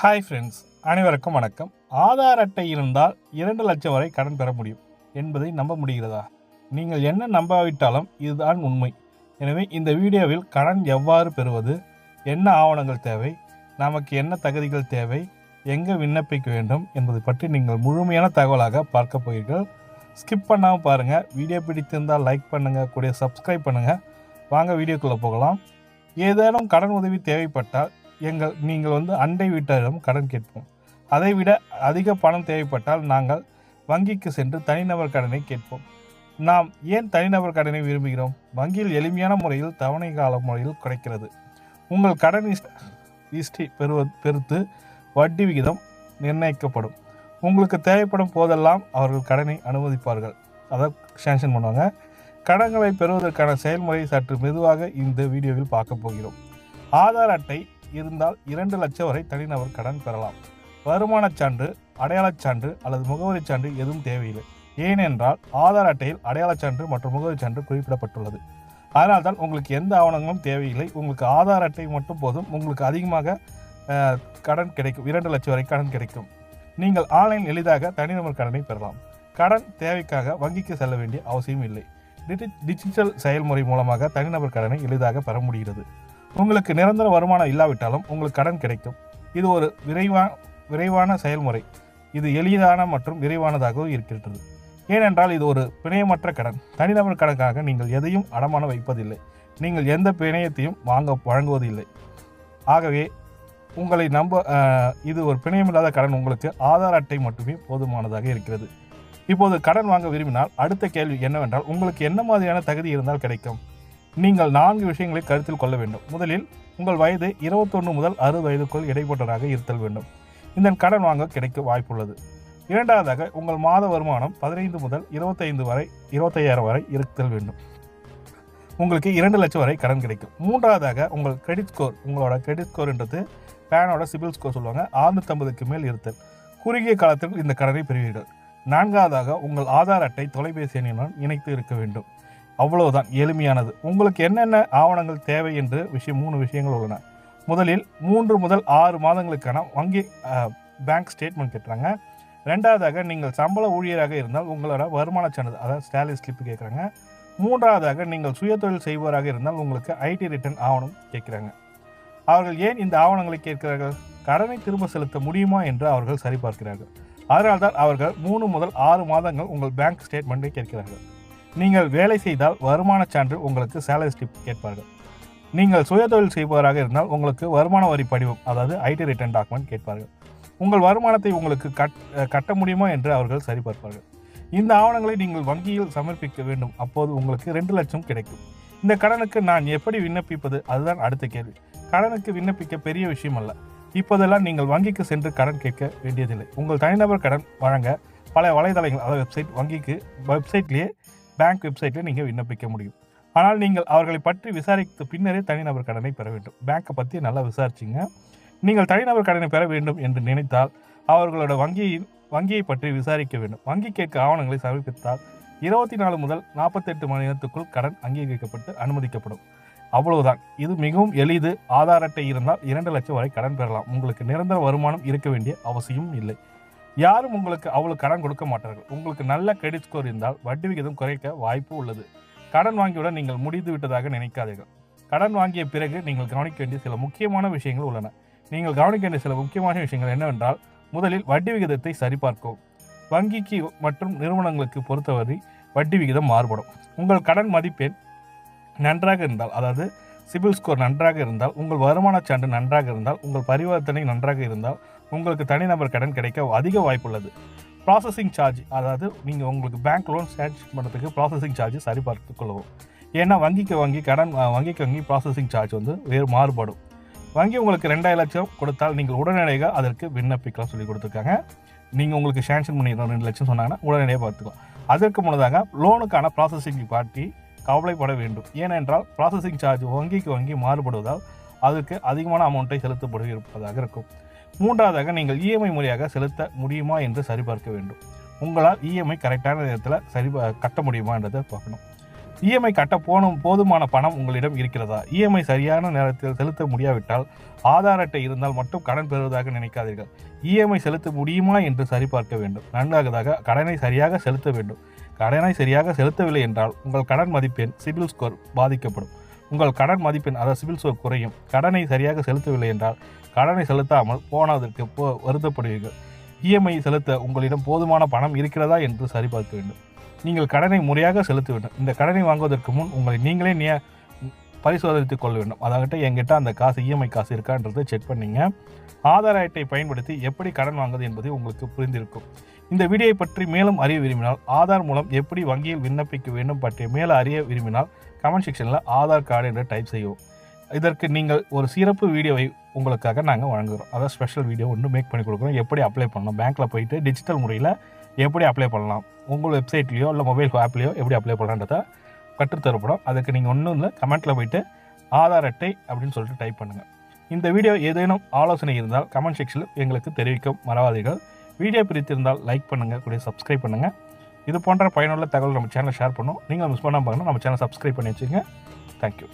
Hi friends அனைவருக்கும் வணக்கம். ஆதார் அட்டை இருந்தால் இரண்டு லட்சம் வரை கடன் பெற முடியும் என்பதை நம்ப முடிகிறதா? நீங்கள் என்ன நம்பாவிட்டாலும் இதுதான் உண்மை. எனவே இந்த வீடியோவில் கடன் எவ்வாறு பெறுவது? என்ன ஆவணங்கள் தேவை? நமக்கு என்ன தகுதிகள் தேவை? எங்கே விண்ணப்பிக்க வேண்டும் என்பதை பற்றி நீங்கள் முழுமையான தகவலாக பார்க்க போகிறீர்கள். ஸ்கிப் பண்ணாமல் பாருங்கள் வீடியோ பிடித்திருந்தால் லைக் பண்ணுங்கள் கூடிய சப்ஸ்கிரைப் பண்ணுங்கள் வாங்க வீடியோக்குள்ளே போகலாம். ஏதேனும் கடன் உதவி தேவைப்பட்டால் எங்கள் நீங்கள் வந்து அண்டை வீட்டாரிடம் கடன் கேட்போம். அதைவிட அதிக பணம் தேவைப்பட்டால் நாங்கள் வங்கிக்கு சென்று தனிநபர் கடனை கேட்போம். நாம் ஏன் தனிநபர் கடனை விரும்புகிறோம்? வங்கியில் எளிமையான முறையில் தவணை கால முறையில் கிடைக்கிறது. உங்கள் கடன் ஹிஸ்ட்- ஹிஸ்டரி பெறுவ பெருத்து வட்டி விகிதம் நிர்ணயிக்கப்படும். உங்களுக்கு தேவைப்படும் போதெல்லாம் அவர்கள் கடனை அனுமதிப்பார்கள். அதை சேங்ஷன் பண்ணுவாங்க. கடன்களை பெறுவதற்கான செயல்முறை சற்று மெதுவாக இந்த வீடியோவில் பார்க்க போகிறோம். ஆதார் அட்டை இருந்தால் இரண்டு லட்சம் வரை தனிநபர் கடன் பெறலாம். வருமானச் சான்று அடையாளச் சான்று அல்லது முகவரிச் சான்று எதுவும் தேவையில்லை. ஏனென்றால் ஆதார் அட்டையில் அடையாளச் சான்று மற்றும் முகவரிச் சான்று குறிப்பிடப்பட்டுள்ளது. அதனால்தான் உங்களுக்கு எந்த ஆவணங்களும் தேவையில்லை. உங்களுக்கு ஆதார் அட்டை மட்டும் போதும். உங்களுக்கு அதிகமாக கடன் கிடைக்கும். இரண்டு லட்சம் வரை கடன் கிடைக்கும். நீங்கள் ஆன்லைன் எளிதாக தனிநபர் கடனை பெறலாம். கடன் தேவைக்காக வங்கிக்கு செல்ல வேண்டிய அவசியம் இல்லை. டிஜிட்டல் செயல்முறை மூலமாக தனிநபர் கடனை எளிதாக பெற முடிகிறது. உங்களுக்கு நிரந்தர வருமானம் இல்லாவிட்டாலும் உங்களுக்கு கடன் கிடைக்கும். இது ஒரு விரைவான விரைவான செயல்முறை. இது எளிதான மற்றும் விரைவானதாகவும் இருக்கின்றது. ஏனென்றால் இது ஒரு பிணையமற்ற கடன். தனிநபர் கடனுக்காக நீங்கள் எதையும் அடமானம் வைப்பதில்லை. நீங்கள் எந்த பிணையத்தையும் வாங்க வழங்குவதில்லை. ஆகவே உங்களை நம்ப இது ஒரு பிணையமில்லாத கடன். உங்களுக்கு ஆதார் அட்டை மட்டுமே போதுமானதாக இருக்கிறது. இப்போது கடன் வாங்க விரும்பினால் அடுத்த கேள்வி என்னவென்றால் உங்களுக்கு என்ன மாதிரியான தகுதி இருந்தால் கிடைக்கும்? நீங்கள் நான்கு விஷயங்களை கருத்தில் கொள்ள வேண்டும். முதலில் உங்கள் வயது இருபத்தொன்று முதல் அறுபது வயதுக்குள் இடைப்பட்டதாக இருத்தல் வேண்டும். இந்த கடன் வாங்க கிடைக்க வாய்ப்புள்ளது. இரண்டாவதாக உங்கள் மாத வருமானம் பதினைந்து முதல் இருபத்தைந்து வரை இருபத்தையாயிரம் வரை இருத்தல் வேண்டும். உங்களுக்கு இரண்டு லட்சம் வரை கடன் கிடைக்கும். மூன்றாவதாக உங்கள் கிரெடிட் ஸ்கோர் உங்களோட கிரெடிட் ஸ்கோர்ன்றது பேனோட சிபில் ஸ்கோர் சொல்லுவாங்க. 650 மேல் இருத்தல். குறுகிய காலத்தில் இந்த கடனை பெறுவீர்கள். நான்காவதாக உங்கள் ஆதார் அட்டை தொலைபேசி எண்ணுடன் இணைத்து இருக்க வேண்டும். அவ்வளவுதான் எளிமையானது. உங்களுக்கு என்னென்ன ஆவணங்கள் தேவை என்று விஷயம் மூணு விஷயங்கள் உள்ளன. முதலில் மூன்று முதல் ஆறு மாதங்களுக்கான வங்கி பேங்க் ஸ்டேட்மெண்ட் கேட்டுறாங்க. ரெண்டாவதாக நீங்கள் சம்பள ஊழியராக இருந்தால் உங்களோட வருமான சான்றிதழ் அதாவது ஸ்டாலி ஸ்லிப் கேட்குறாங்க மூன்றாவதாக நீங்கள் சுயதொழில் செய்பவராக இருந்தால் உங்களுக்கு ஐடி ரிட்டர்ன் ஆவணம் கேட்குறாங்க அவர்கள் ஏன் இந்த ஆவணங்களை கேட்கிறார்கள்? கடனை திரும்ப செலுத்த முடியுமா என்று அவர்கள் சரிபார்க்கிறார்கள். அதனால்தான் அவர்கள் மூணு முதல் ஆறு மாதங்கள் உங்கள் பேங்க் ஸ்டேட்மெண்ட்டை கேட்கிறார்கள். நீங்கள் வேலை செய்தால் வருமான சான்று உங்களுக்கு சேலரி ஸ்லிப் கேட்பார்கள். நீங்கள் சுயதொழில் செய்பவராக இருந்தால் உங்களுக்கு வருமான வரி படிவம் அதாவது ஐடி ரிட்டர்ன் டாக்குமெண்ட் கேட்பார்கள். உங்கள் வருமானத்தை உங்களுக்கு கட் கட்ட முடியுமா என்று அவர்கள் சரிபார்ப்பார்கள். இந்த ஆவணங்களை நீங்கள் வங்கியில் சமர்ப்பிக்க வேண்டும். அப்போது உங்களுக்கு ரெண்டு லட்சம் கிடைக்கும். இந்த கடனுக்கு நான் எப்படி விண்ணப்பிப்பது? அதுதான் அடுத்த கேள்வி. கடனுக்கு விண்ணப்பிக்க பெரிய விஷயம் அல்ல. இப்போதெல்லாம் நீங்கள் வங்கிக்கு சென்று கடன் கேட்க வேண்டியதில்லை. உங்கள் தனிநபர் கடன் வழங்க பல வலைதளங்கள் அதாவது வெப்சைட் வங்கிக்கு வெப்சைட்லேயே பேங்க் வெப்சைட்டில் நீங்கள் விண்ணப்பிக்க முடியும். ஆனால் நீங்கள் அவர்களை பற்றி விசாரித்த பின்னரே தனிநபர் கடனை பெற வேண்டும். பேங்க்கை பற்றி நல்லா விசாரிச்சிங்க. நீங்கள் தனிநபர் கடனை பெற வேண்டும் என்று நினைத்தால் அவர்களோட வங்கியின் வங்கியை பற்றி விசாரிக்க வேண்டும். வங்கி கேட்க ஆவணங்களை சமர்ப்பித்தால் இருபத்தி நாலு முதல் நாற்பத்தெட்டு மணி நேரத்துக்குள் கடன் அங்கீகரிக்கப்பட்டு அனுமதிக்கப்படும். அவ்வளவுதான். இது மிகவும் எளிது. ஆதார் அட்டை இருந்தால் இரண்டு லட்சம் வரை கடன் பெறலாம். உங்களுக்கு நிரந்தர வருமானம் இருக்க வேண்டிய அவசியம் இல்லை. யாரும் உங்களுக்கு அவ்வளவு கடன் கொடுக்க மாட்டார்கள். உங்களுக்கு நல்ல கிரெடிட் ஸ்கோர் இருந்தால் வட்டி விகிதம் குறைக்க வாய்ப்பு உள்ளது. கடன் வாங்கியுடன் நீங்கள் முடிந்து விட்டதாக நினைக்காதீர்கள். கடன் வாங்கிய பிறகு நீங்கள் கவனிக்க வேண்டிய சில முக்கியமான விஷயங்கள் உள்ளன. நீங்கள் கவனிக்க வேண்டிய சில முக்கியமான விஷயங்கள் என்னவென்றால் முதலில் வட்டி விகிதத்தை சரிபார்க்கவும். வங்கிக்கு மற்றும் நிறுவனங்களுக்கு பொறுத்தவரை வட்டி விகிதம் மாறுபடும். உங்கள் கடன் மதிப்பெண் நன்றாக இருந்தால் அதாவது சிபில் ஸ்கோர் நன்றாக இருந்தால் உங்கள் வருமானச் சான்று நன்றாக இருந்தால் உங்கள் பரிவர்த்தனை நன்றாக இருந்தால் உங்களுக்கு தனிநபர் கடன் கிடைக்க அதிக வாய்ப்புள்ளது. ப்ராசஸிங் சார்ஜ் அதாவது நீங்கள் உங்களுக்கு பேங்க் லோன் சார்ஜ் பண்ணுறதுக்கு ப்ராசஸிங் சார்ஜ் சரிபார்த்து கொள்ளவும். ஏன்னா வங்கிக்கு வங்கி கடன் வங்கிக்கு வங்கி ப்ராசஸிங் சார்ஜ் வந்து வேறு மாறுபடும். வங்கி உங்களுக்கு ரெண்டாயிரம் லட்சம் கொடுத்தால் நீங்கள் உடனடியாக அதற்கு விண்ணப்பிக்கலாம் சொல்லி கொடுத்துருக்காங்க. நீங்கள் உங்களுக்கு சேங்ஷன் பண்ணிடுறோம் ரெண்டு லட்சம் சொன்னாங்கன்னா உடனடியாக பார்த்துக்கலாம். அதற்கு முன்னதாக லோனுக்கான ப்ராசஸிங் பார்ட்டி கவலைப்பட வேண்டும். ஏனென்றால் ப்ராசஸிங் சார்ஜ் வங்கிக்கு வங்கி மாறுபடுவதால் அதுக்கு அதிகமான அமௌண்ட்டை செலுத்தப்பட இருப்பதாக இருக்கும். மூன்றாவதாக நீங்கள் இஎம்ஐ முறையாக செலுத்த முடியுமா என்று சரிபார்க்க வேண்டும். உங்களால் இஎம்ஐ கரெக்டான நேரத்தில் சரி கட்ட முடியுமா என்றதை பார்க்கணும். இஎம்ஐ கட்ட போனும் போதுமான பணம் உங்களிடம் இருக்கிறதா? இஎம்ஐ சரியான நேரத்தில் செலுத்த முடியாவிட்டால் ஆதார் அட்டை இருந்தால் மட்டும் கடன் பெறுவதாக நினைக்காதீர்கள். இஎம்ஐ செலுத்த முடியுமா என்று சரிபார்க்க வேண்டும். நன்றாகதாக கடனை சரியாக செலுத்த வேண்டும். கடனை சரியாக செலுத்தவில்லை என்றால் உங்கள் கடன் மதிப்பெண் சிபில் ஸ்கோர் பாதிக்கப்படும். உங்கள் கடன் மதிப்பெண் அதாவது சிபில் ஸ்கோர் குறையும். கடனை சரியாக செலுத்தவில்லை என்றால் கடனை செலுத்தாமல் போனதற்கு போ வருத்தப்படுவீர்கள். இஎம்ஐ செலுத்த உங்களிடம் போதுமான பணம் இருக்கிறதா என்று சரிபார்க்க வேண்டும். நீங்கள் கடனை முறையாக செலுத்த வேண்டும். இந்த கடனை வாங்குவதற்கு முன் உங்களை நீங்களே நிய பரிசோதனைத்துக் கொள்ள வேண்டும். அதாகட்ட என்கிட்ட அந்த காசு இஎம்ஐ காசு இருக்கான்றதை செக் பண்ணீங்க. ஆதார் அட்டை பயன்படுத்தி எப்படி கடன் வாங்குவது என்பதை உங்களுக்கு புரிந்திருக்கும். இந்த வீடியோவை பற்றி மேலும் அறிய விரும்பினால் ஆதார் மூலம் எப்படி வங்கியில் விண்ணப்பிக்க வேண்டும் பற்றி மேலே அறிய விரும்பினால் கமெண்ட் செக்ஷனில் ஆதார் கார்டு என்று டைப் செய்யவும். இதற்கு நீங்கள் ஒரு சிறப்பு வீடியோவை உங்களுக்காக நாங்கள் வழங்குகிறோம் அதாவது ஸ்பெஷல் வீடியோ ஒன்று மேக் பண்ணி கொடுக்குறோம். எப்படி அப்ளை பண்ணணும்? பேங்க்கில் போயிட்டு டிஜிட்டல் முறையில் எப்படி அப்ளை பண்ணலாம்? உங்கள் வெப்சைட்லேயோ இல்லை மொபைல் ஆப்லேயோ எப்படி அப்ளை பண்ணலான்றதை கற்றுத்தரப்படும். அதுக்கு நீங்கள் ஒன்றும் இல்லை கமெண்ட்டில் போயிட்டு ஆதார் அட்டை அப்படின்னு சொல்லிட்டு டைப் பண்ணுங்கள் இந்த வீடியோ ஏதேனும் ஆலோசனை இருந்தால் கமெண்ட் செக்ஷனில் எங்களுக்கு தெரிவிக்கும் மறவாதீர்கள். வீடியோ பிரித்திருந்தால் லைக் பண்ணுங்கள் கூட சப்ஸ்கிரைப் பண்ணுங்கள் இது போன்ற பயனுள்ள தகவல் நம்ம சேனலை ஷேர் பண்ணோம். நீங்கள் மிஸ் பண்ணாமல் பார்க்கணும் நம்ம சேனல் சப்ஸ்கிரைப் பண்ணி வச்சுங்க தேங்க்யூ